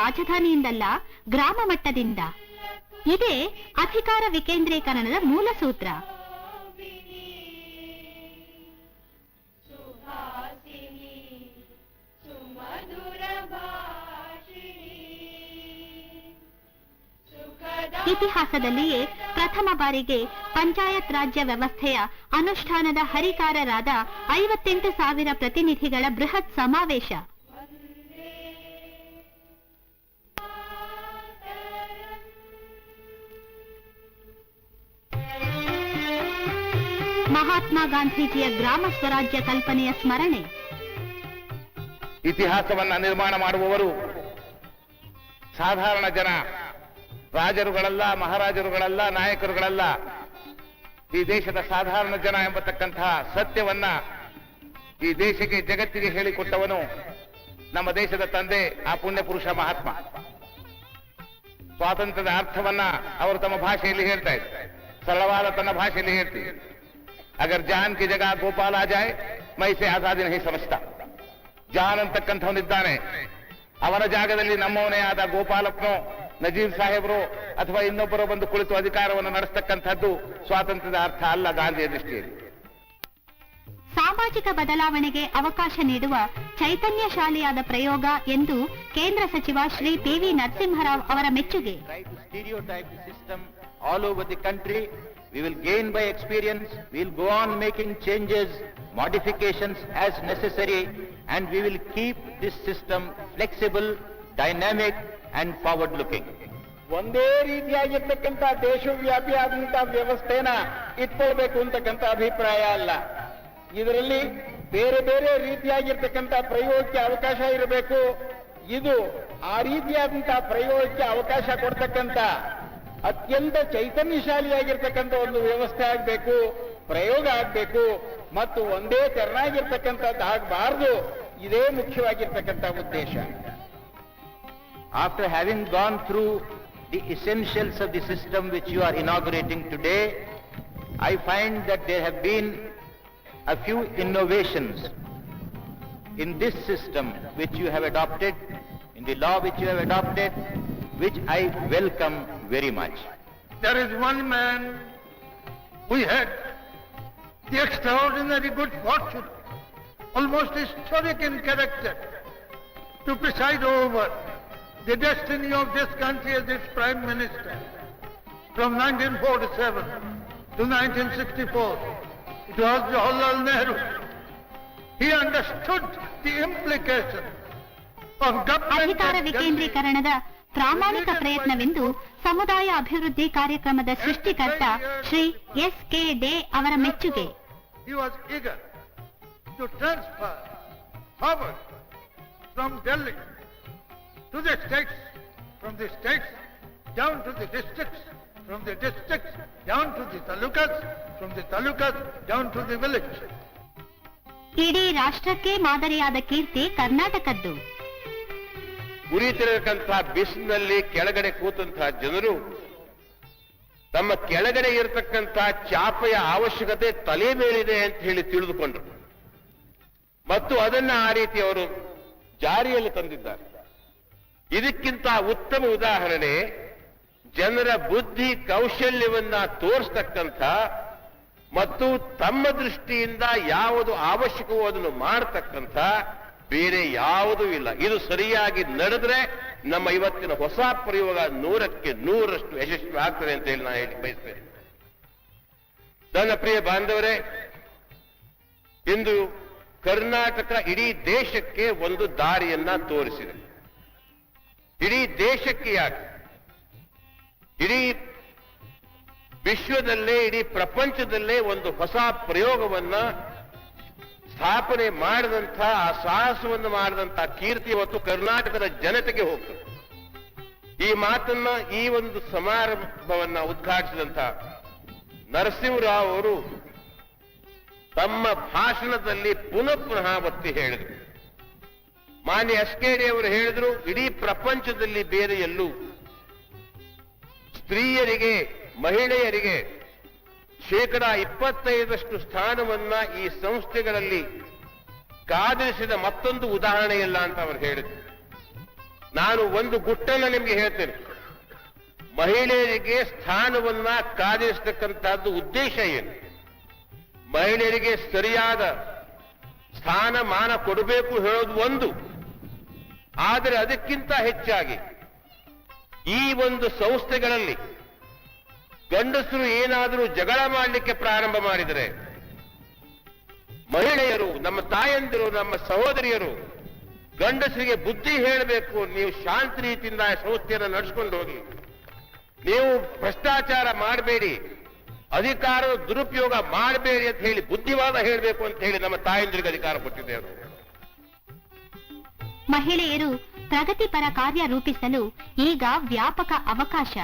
ರಾಜಧಾನಿಯಿಂದಲ್ಲ, ಗ್ರಾಮ ಮಟ್ಟದಿಂದ. ಇದೇ ಅಧಿಕಾರ ವಿಕೇಂದ್ರೀಕರಣದ ಮೂಲ ಸೂತ್ರ. ಇತಿಹಾಸದಲ್ಲಿಯೇ ಪ್ರಥಮ ಬಾರಿಗೆ ಪಂಚಾಯತ್ ರಾಜ್ಯ ವ್ಯವಸ್ಥೆಯ ಅನುಷ್ಠಾನದ ಹರಿಕಾರರಾದ ಐವತ್ತೆಂಟು ಸಾವಿರ ಪ್ರತಿನಿಧಿಗಳ ಬೃಹತ್ ಸಮಾವೇಶ. ಮಹಾತ್ಮ ಗಾಂಧೀಜಿಯ ಗ್ರಾಮ ಸ್ವರಾಜ್ಯ ಕಲ್ಪನೆಯ ಸ್ಮರಣೆ. ಇತಿಹಾಸವನ್ನ ನಿರ್ಮಾಣ ಮಾಡುವವರು ಸಾಧಾರಣ ಜನ. ರಾಜರುಗಳಲ್ಲ, ಮಹಾರಾಜರುಗಳಲ್ಲ, ನಾಯಕರುಗಳಲ್ಲ. ಈ ದೇಶದ ಸಾಧಾರಣ ಜನ ಎಂಬತಕ್ಕಂತಹ ಸತ್ಯವನ್ನ ಈ ದೇಶಕ್ಕೆ, ಜಗತ್ತಿಗೆ ಹೇಳಿಕೊಟ್ಟವನು ನಮ್ಮ ದೇಶದ ತಂದೆ, ಆ ಪುಣ್ಯ ಪುರುಷ ಮಹಾತ್ಮ. ಸ್ವಾತಂತ್ರ್ಯದ ಅರ್ಥವನ್ನ ಅವರು ತಮ್ಮ ಭಾಷೆಯಲ್ಲಿ ಹೇಳ್ತಾ ಇದ್ದಾರೆ. ಸರಳವಾದ ತನ್ನ ಭಾಷೆಯಲ್ಲಿ ಹೇಳ್ತೀವಿ ಅಗರ್ ಜಾನ್ ಕಿ ಜಗ ಗೋಪಾಲ ಜಾಯ್ ಮೈಸೆ ಆಜಾದಿ ನಹಿ ಸಮಜ್ತಾ ಜಾನ್ ಅಂತಕ್ಕಂಥವನಿದ್ದಾನೆ ಅವನ ಜಾಗದಲ್ಲಿ ನಮ್ಮವನೇ ಆದ ಗೋಪಾಲಪ್ಪನೋ ನಜೀರ್ ಸಾಹೇಬರು ಅಥವಾ ಇನ್ನೊಬ್ಬರು ಬಂದು ಕುಳಿತು ಅಧಿಕಾರವನ್ನು ನಡೆಸ್ತಕ್ಕಂಥದ್ದು ಸ್ವಾತಂತ್ರ್ಯದ ಅರ್ಥ ಅಲ್ಲ ಗಾಂಧಿಯ ದೃಷ್ಟಿಯಲ್ಲಿ ಸಾಮಾಜಿಕ ಬದಲಾವಣೆಗೆ ಅವಕಾಶ ನೀಡುವ ಚೈತನ್ಯ ಶಾಲೆಯಾದ ಪ್ರಯೋಗ ಎಂದು ಕೇಂದ್ರ ಸಚಿವ ಶ್ರೀ ಪಿವಿ ನರಸಿಂಹರಾವ್ ಅವರ ಮೆಚ್ಚುಗೆ system all over the system We will gain by experience. We will go on making changes, modifications as necessary, and we will keep this system flexible, dynamic, and forward-looking. ಒಂದೇ ರೀತಿಯಾಗಿರ್ತಕ್ಕಂಥ ದೇಶವ್ಯಾಪಿಯಾದಂಥ ವ್ಯವಸ್ಥೆನ ಇಟ್ಕೊಳ್ಬೇಕು ಅಂತಕ್ಕಂಥ ಅಭಿಪ್ರಾಯ ಅಲ್ಲ ಇದರಲ್ಲಿ ಬೇರೆ ಬೇರೆ ರೀತಿಯಾಗಿರ್ತಕ್ಕಂಥ ಪ್ರಯೋಗಕ್ಕೆ ಅವಕಾಶ ಇರಬೇಕು ಇದು ಆ ರೀತಿಯಾದಂತಹ ಪ್ರಯೋಗಕ್ಕೆ ಅವಕಾಶ ಕೊಡ್ತಕ್ಕಂಥ ಅತ್ಯಂತ ಚೈತನ್ಯಶಾಲಿಯಾಗಿರ್ತಕ್ಕಂಥ ಒಂದು ವ್ಯವಸ್ಥೆ ಆಗಬೇಕು, ಪ್ರಯೋಗ ಆಗಬೇಕು, ಮತ್ತು ಒಂದೇ ತೆರನಾಗಿರ್ತಕ್ಕಂಥದ್ದು ಆಗಬಾರದು. ಇದೇ ಮುಖ್ಯವಾಗಿರ್ತಕ್ಕಂಥ ಉದ್ದೇಶ. After having gone through the essentials of the system which you are inaugurating today I find that they have been a few innovations in this system which you have adapted in the law which you have adapted which I welcome very much. There is one man who had the extraordinary good fortune, almost historic in character, to preside over the destiny of this country as its Prime Minister from 1947 to 1964. It was Jawaharlal Nehru. He understood the implication of government ಅಧಿಕಾರ and ವಿಕೇಂದ್ರೀಕರಣದ ಪ್ರಾಮಾಣಿಕ ಪ್ರಯತ್ನವೆಂದು ಸಮುದಾಯ ಅಭಿವೃದ್ಧಿ ಕಾರ್ಯಕ್ರಮದ ಸೃಷ್ಟಿಕರ್ತ Shri S K day ಅವರ ಮೆಚ್ಚುಗೆ. ಇಡೀ ರಾಷ್ಟ್ರಕ್ಕೆ ಮಾದರಿಯಾದ ಕೀರ್ತಿ ಕರ್ನಾಟಕದ್ದು. ಉರಿತಿರತಕ್ಕಂತಹ ಬಿಸಿಲಿನಲ್ಲಿ ಕೆಳಗಡೆ ಕೂತಂತಹ ಜನರು, ತಮ್ಮ ಕೆಳಗಡೆ ಇರತಕ್ಕಂತಹ ಚಾಪೆಯ ಅವಶ್ಯಕತೆ ತಲೆ ಮೇಲಿದೆ ಅಂತ ಹೇಳಿ ತಿಳಿದುಕೊಂಡರು. ಮತ್ತು ಅದನ್ನ ಆ ರೀತಿ ಅವರು ಜಾರಿಯಲ್ಲಿ ತಂದಿದ್ದಾರೆ. ಇದಕ್ಕಿಂತ ಉತ್ತಮ ಉದಾಹರಣೆ, ಜನರ ಬುದ್ಧಿ ಕೌಶಲ್ಯವನ್ನ ತೋರಿಸ್ತಕ್ಕಂಥ ಮತ್ತು ತಮ್ಮ ದೃಷ್ಟಿಯಿಂದ ಯಾವುದು ಅವಶ್ಯಕವೋ ಅದನ್ನು ಮಾಡತಕ್ಕಂಥ ಬೇರೆ ಯಾವುದೂ ಇಲ್ಲ. ಇದು ಸರಿಯಾಗಿ ನಡೆದ್ರೆ ನಮ್ಮ ಇವತ್ತಿನ ಹೊಸ ಪ್ರಯೋಗ ನೂರಕ್ಕೆ ನೂರಷ್ಟು ಯಶಸ್ವಿ ಆಗ್ತದೆ ಅಂತ ಹೇಳಿ ನಾನು ಹೇಳಿ ಬಯಸ್ತೇನೆ. ನನ್ನ ಪ್ರಿಯ ಬಾಂಧವರೇ, ಇಂದು ಕರ್ನಾಟಕ ಇಡೀ ದೇಶಕ್ಕೆ ಒಂದು ದಾರಿಯನ್ನ ತೋರಿಸಿದೆ. ಇಡೀ ದೇಶಕ್ಕೆ ಯಾಕೆ? ಇಡೀ ವಿಶ್ವದಲ್ಲೇ, ಇಡೀ ಪ್ರಪಂಚದಲ್ಲೇ ಒಂದು ಹೊಸ ಪ್ರಯೋಗವನ್ನ ಸ್ಥಾಪನೆ ಮಾಡಿದಂಥ, ಆ ಸಾಹಸವನ್ನು ಮಾಡಿದಂಥ ಕೀರ್ತಿ ಇವತ್ತು ಕರ್ನಾಟಕದ ಜನತೆಗೆ ಹೋಗ್ತದೆ. ಈ ಮಾತನ್ನ ಈ ಒಂದು ಸಮಾರಂಭವನ್ನ ಉದ್ಘಾಟಿಸಿದಂಥ ನರಸಿಂಹರಾವ್ ಅವರು ತಮ್ಮ ಭಾಷಣದಲ್ಲಿ ಪುನಃ ಪುನಃ ಒತ್ತಿ ಹೇಳಿದರು. ಮಾನ್ಯ ಎಸ್ ಅವರು ಹೇಳಿದ್ರು, ಇಡೀ ಪ್ರಪಂಚದಲ್ಲಿ ಬೇರೆ ಎಲ್ಲೂ ಸ್ತ್ರೀಯರಿಗೆ, ಮಹಿಳೆಯರಿಗೆ ಶೇಕಡ ಇಪ್ಪತ್ತೈದಷ್ಟು ಸ್ಥಾನವನ್ನ ಈ ಸಂಸ್ಥೆಗಳಲ್ಲಿ ಕಾದಿರಿಸಿದ ಮತ್ತೊಂದು ಉದಾಹರಣೆ ಇಲ್ಲ ಅಂತ ಅವರು ಹೇಳಿದ್ರು. ನಾನು ಒಂದು ಗುಟ್ಟನ್ನ ನಿಮ್ಗೆ ಹೇಳ್ತೇನೆ. ಮಹಿಳೆಯರಿಗೆ ಸ್ಥಾನವನ್ನ ಕಾದಿರಿಸತಕ್ಕಂತಹದ್ದು ಉದ್ದೇಶ ಏನು? ಮಹಿಳೆಯರಿಗೆ ಸರಿಯಾದ ಸ್ಥಾನಮಾನ ಕೊಡಬೇಕು ಹೇಳೋದು ಒಂದು. ಆದರೆ ಅದಕ್ಕಿಂತ ಹೆಚ್ಚಾಗಿ ಈ ಒಂದು ಸಂಸ್ಥೆಗಳಲ್ಲಿ ಗಂಡಸರು ಏನಾದರೂ ಜಗಳ ಮಾಡಲಿಕ್ಕೆ ಪ್ರಾರಂಭ ಮಾಡಿದರೆ, ಮಹಿಳೆಯರು, ನಮ್ಮ ತಾಯಂದಿರು, ನಮ್ಮ ಸಹೋದರಿಯರು, ಗಂಡಸರಿಗೆ ಬುದ್ಧಿ ಹೇಳಬೇಕು, ನೀವು ಶಾಂತ ರೀತಿಯಿಂದ ಸಂಸ್ಥೆಯನ್ನು ನಡೆಸ್ಕೊಂಡು ಹೋಗಿ. ನೀವು ಭ್ರಷ್ಟಾಚಾರ ಮಾಡಬೇಡಿ ಅಧಿಕಾರ ದುರುಪಯೋಗ ಮಾಡಬೇಡಿ ಅಂತ ಹೇಳಿ ಬುದ್ಧಿವಾದ ಹೇಳಬೇಕು ಅಂತ ಹೇಳಿ ನಮ್ಮ ತಾಯಂದಿರಿಗೆ ಅಧಿಕಾರ ಕೊಟ್ಟಿದ್ದೇವೆ. ಮಹಿಳೆಯರು ಪ್ರಗತಿಪರ ಕಾರ್ಯ ರೂಪಿಸಲು ಈಗ ವ್ಯಾಪಕ ಅವಕಾಶ.